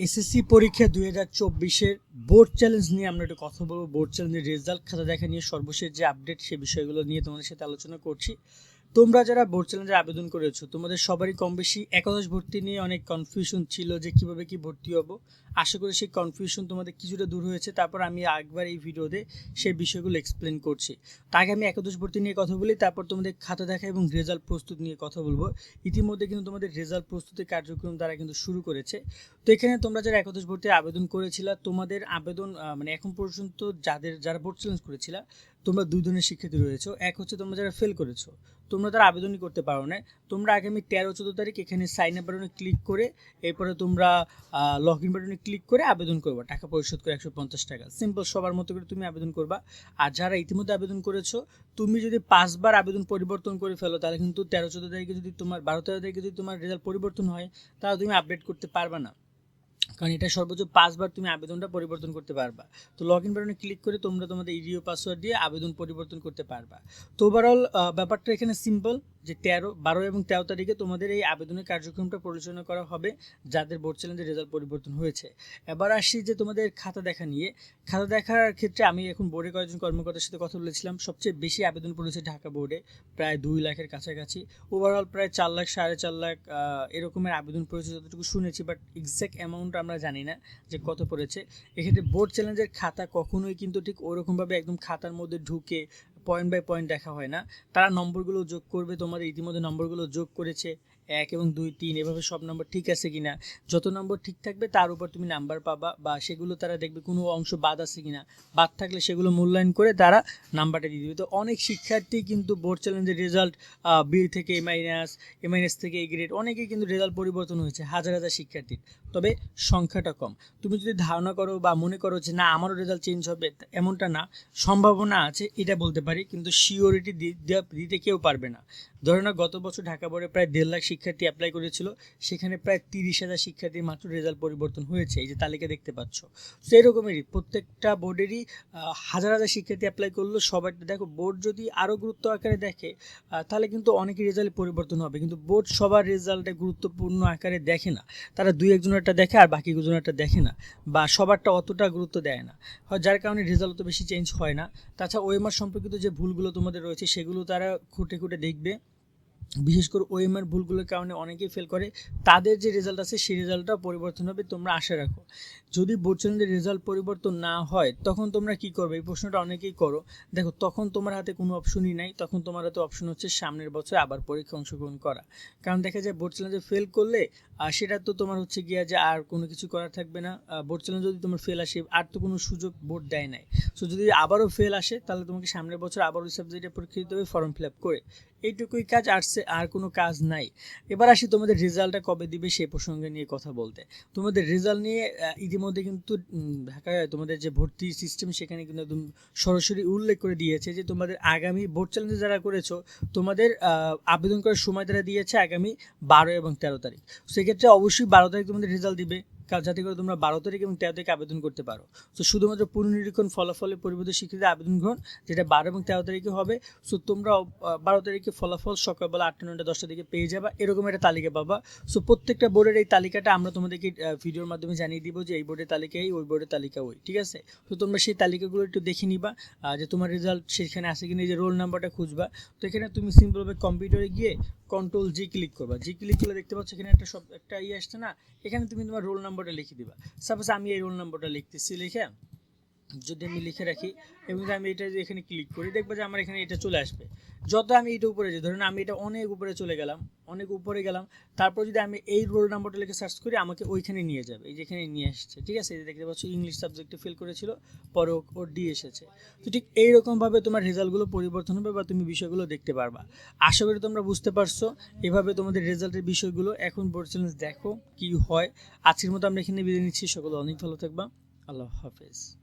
SSC পরীক্ষা দুই হাজার চব্বিশের বোর্ড চ্যালেঞ্জ নিয়ে আমরা একটু কথা বলব। বোর্ড চ্যালেঞ্জের রেজাল্ট খাতা দেখা নিয়ে সর্বশেষ যে আপডেট সে বিষয়গুলো নিয়ে তোমাদের সাথে আলোচনা করছি। তোমরা যারা বোর্ড চ্যালেঞ্জের আবেদন করেছ, তোমাদের সবারই কম বেশি একাদশ ভর্তি নিয়ে অনেক কনফিউশন ছিল যে কীভাবে কি ভর্তি হব। আশা করি সেই কনফিউশন তোমাদের কিছুটা দূর হয়েছে। তারপর আমি একবার এই ভিডিওতে সেই বিষয়গুলো এক্সপ্লেন করছি। তার আগে আমি একাদশ ভর্তি নিয়ে কথা বলি, তারপর তোমাদের খাতা দেখা এবং রেজাল্ট প্রস্তুত নিয়ে কথা বলব। ইতিমধ্যে কিন্তু তোমাদের রেজাল্ট প্রস্তুতির কার্যক্রম তারা কিন্তু শুরু করেছে। তো এখানে তোমরা যারা একাদশ ভর্তি আবেদন করেছিলা, তোমাদের আবেদন মানে এখন পর্যন্ত যাদের, যারা বোর্ড চ্যালেঞ্জ করেছিলা তোমরা দুই ধরনের শিক্ষার্থী রয়েছে। এক হচ্ছে তোমরা যারা ফেল করেছ, তোমরা তারা আবেদনই করতে পারো না। তোমরা আগামী তেরো চোদ্দ তারিখ এখানে সাইন আপ বাটনে ক্লিক করে, এরপরে তোমরা লগ ইন বাটনে ক্লিক করে আবেদন করবা। টাকা পরিশোধ করে একশো পঞ্চাশ টাকা। সিম্পল সবার মতো করে তুমি আবেদন করবা। আর যারা ইতিমধ্যে আবেদন করেছ, তুমি যদি পাঁচবার আবেদন পরিবর্তন করে ফেলো, তাহলে কিন্তু তেরো চোদ্দ তারিখে যদি তোমার, বারো তেরো তারিখে যদি তোমার রেজাল্ট পরিবর্তন হয়, তাহলে তুমি আপডেট করতে পারবা না। কারণ এটা সর্বোচ্চ পাঁচবার তুমি আবেদনটা পরিবর্তন করতে পারবা। তো লগ ইন বাটনে ক্লিক করে তোমরা তোমাদের ইডিও পাসওয়ার্ড দিয়ে আবেদন পরিবর্তন করতে পারবা। তো ওভারঅল ব্যাপারটা এখানে সিম্পল যে তেরো, বারো এবং তেরো তারিখে তোমাদের এই আবেদনের কার্যক্রমটা পরিচালনা করা হবে, যাদের বোর্ড চ্যালেঞ্জের রেজাল্ট পরিবর্তন হয়েছে। এবার আসি যে তোমাদের খাতা দেখা নিয়ে। খাতা দেখার ক্ষেত্রে আমি এখন বোর্ডে কয়েকজন কর্মকর্তার সাথে কথা বলেছিলাম। সবচেয়ে বেশি আবেদন পড়েছে ঢাকা বোর্ডে, প্রায় দুই লাখের কাছাকাছি। ওভারঅল প্রায় চার লাখ, সাড়ে চার লাখ এরকমের আবেদন পড়েছে যতটুকু শুনেছি বাট এক্স্যাক্ট অ্যামাউন্ট আমরা জানি না যে কত পড়েছে। এক্ষেত্রে বোর্ড চ্যালেঞ্জের খাতা কখনোই কিন্তু ঠিক ওরকমভাবে একদম খাতার মধ্যে ঢুকে পয়েন্ট বাই পয়েন্ট দেখা হয় না। তারা নম্বরগুলো যোগ করবে, তোমাদের ইতিমধ্যে নম্বরগুলো যোগ করেছে। এক এবং দুই, তিন, এভাবে সব নম্বর ঠিক আছে কিনা, যত নম্বর ঠিক থাকবে তার উপর তুমি নাম্বার পাবা বা সেগুলো তারা দেখবে কোনো অংশ বাদ আছে কিনা। বাদ থাকলে সেগুলো মূল্যায়ন করে তারা নাম্বারটা দিয়ে দিবে। তো অনেক শিক্ষার্থী কিন্তু বোর্ড চ্যালেঞ্জের রেজাল্ট বি থেকে এ মাইনাস এ মাইনাস থেকে এ গ্রেড অনেকেই কিন্তু রেজাল্ট পরিবর্তন হয়েছে, হাজার হাজার শিক্ষার্থীর। তবে সংখ্যাটা কম। তুমি যদি ধারণা করো বা মনে করো যে না, আমারও রেজাল্ট চেঞ্জ হবে, এমনটা না। সম্ভাবনা আছে, এটা বলতে পারি, কিন্তু শিওরিটি দিতে কেউ পারবে না। ধরে না গত বছর ঢাকা বোর্ডে প্রায় দেড় লাখ শিক্ষার্থী অ্যাপ্লাই করেছিল, সেখানে প্রায় তিরিশ হাজার শিক্ষার্থীর মাত্র রেজাল্ট পরিবর্তন হয়েছে, এই যে তালিকা দেখতে পাচ্ছ। তো এরকমেরই প্রত্যেকটা বোর্ডেরই হাজার হাজার শিক্ষার্থী অ্যাপ্লাই করল, সবার দেখো বোর্ড যদি আরও গুরুত্ব আকারে দেখে তাহলে কিন্তু অনেকের রেজাল্ট পরিবর্তন হবে, কিন্তু বোর্ড সবার রেজাল্টে গুরুত্বপূর্ণ আকারে দেখে না। তারা দুই একজনেরটা দেখে আর বাকি দুজনেরটা দেখে না, বা সবারটা অতটা গুরুত্ব দেয় না। যার কারণে রেজাল্ট তো বেশি চেঞ্জ হয় না। তাছাড়া ওএমআর সম্পর্কিত যে ভুলগুলো তোমাদের রয়েছে, সেগুলো তারা খুঁটে খুঁটে দেখবে। বিশেষ করে ওএমআর ভুলগুলোর কারণে অনেকেই ফেল করে। তাদের যে রেজাল্ট আছে, সেই রেজাল্টটা পরিবর্তন হবে, তোমরা আশা রাখো। যদি বোর্ড চ্যালেঞ্জের রেজাল্ট পরিবর্তন না হয়, তখন তোমরা কি করবে? এই প্রশ্নটা অনেকেই করো। দেখো, তখন তোমার হাতে কোনো অপশনই নাই, তখন তোমার হাতে অপশন হচ্ছে সামনের বছর আবার পরীক্ষা অংশগ্রহণ করা। কারণ দেখা যায় বোর্ড চ্যালেঞ্জে ফেল করলে আহ, সেটা তো তোমার হচ্ছে গিয়া যে আর কোনো কিছু করার থাকবে না। বোর্ড চ্যালেঞ্জ যদি তোমার ফেল আসে আর তো কোনো সুযোগ বোর্ড দেয় নাই। সো যদি আবারও ফেল আসে তাহলে তোমাকে সামনের বছর আবার ওই সাবজেক্টে পরীক্ষা দিতে হবে ফর্ম ফিল আপ করে। এইটুকুই কাজ আসছে আর কোনো কাজ নাই। এবার আসি তোমাদের রেজাল্টটা কবে দিবে সেই প্রসঙ্গে নিয়ে কথা বলতে। তোমাদের রেজাল্ট নিয়ে ইতিমধ্যে কিন্তু ঢাকায় তোমাদের যে ভর্তি সিস্টেম সেখানে কিন্তু একদম সরাসরি উল্লেখ করে দিয়েছে যে তোমাদের আগামী বোর্ড চ্যালেঞ্জে যারা করেছ তোমাদের আবেদন করার সময় তারা দিয়েছে আগামী বারো এবং তেরো তারিখ। সেক্ষেত্রে অবশ্যই বারো তারিখ তোমাদের রেজাল্ট দিবে। যাতে করে তোমরা বারো তারিখ এবং তেরো তারিখে আবেদন করতে পারো। তো শুধুমাত্র পুনর্নিরীক্ষণ ফলাফলে পরিবর্তিত স্বীকৃতি আবেদন গ্রহণ, যেটা বারো এবং তেরো তারিখে হবে। সো তোমরা বারো তারিখে ফলাফল সকালবেলা আটটা, নয়টা, দশটা দিকে পেয়ে যাবা। এরকম একটা তালিকা পাবা। সো প্রত্যেকটা বোর্ডের এই তালিকাটা আমরা তোমাদেরকে ভিডিওর মাধ্যমে জানিয়ে দিব যে এই বোর্ডের তালিকা এই, ওই বোর্ডের তালিকা ওই, ঠিক আছে? তো তোমরা সেই তালিকাগুলো একটু দেখে নিবা যে তোমার রেজাল্ট সেখানে আছে কিনা যে রোল নাম্বারটা খুঁজবা। তো এখানে তুমি সিম্পলভাবে কম্পিউটারে গিয়ে কন্ট্রোল জি ক্লিক করবা। জি ক্লিক করলে দেখতে পাচ্ছ এখানে একটা সব, একটা ইয়ে আসছে না? এখানে তুমি তোমার রোল নাম্বারটা লিখে দিবা। সাপোজ আমি এই রোল নম্বরটা লিখতেছি লিখে যদি আমি লিখে রাখি এবং আমি এটা যে এখানে ক্লিক করি, দেখব যে আমার এখানে এটা চলে আসবে। যত আমি এটা উপরে যাই ধরুন আমি এটা অনেক উপরে চলে গেলাম, অনেক উপরে গেলাম, তারপর যদি আমি এই রোল নাম্বারটা লিখে সার্চ করি, আমাকে ওইখানে নিয়ে যাবে, এই যেখানে নিয়ে আসছে, ঠিক আছে? এই দেখতে পাচ্ছ ইংলিশ সাবজেক্টে ফিল করেছিল, পরে ও- ডি এসেছে। তো ঠিক এইরকমভাবে তোমার রেজাল্টগুলো পরিবর্তন হবে বা তুমি বিষয়গুলো দেখতে পারবা। আশা করি তোমরা বুঝতে পারছ, এভাবে তোমাদের রেজাল্টের বিষয়গুলো এখন বোর্ড দেখো কি হয়। আজকের মতো আমরা এখানে বিদায় নিচ্ছি, সকলে অনেক ভালো থাকবা। আল্লাহ হাফেজ।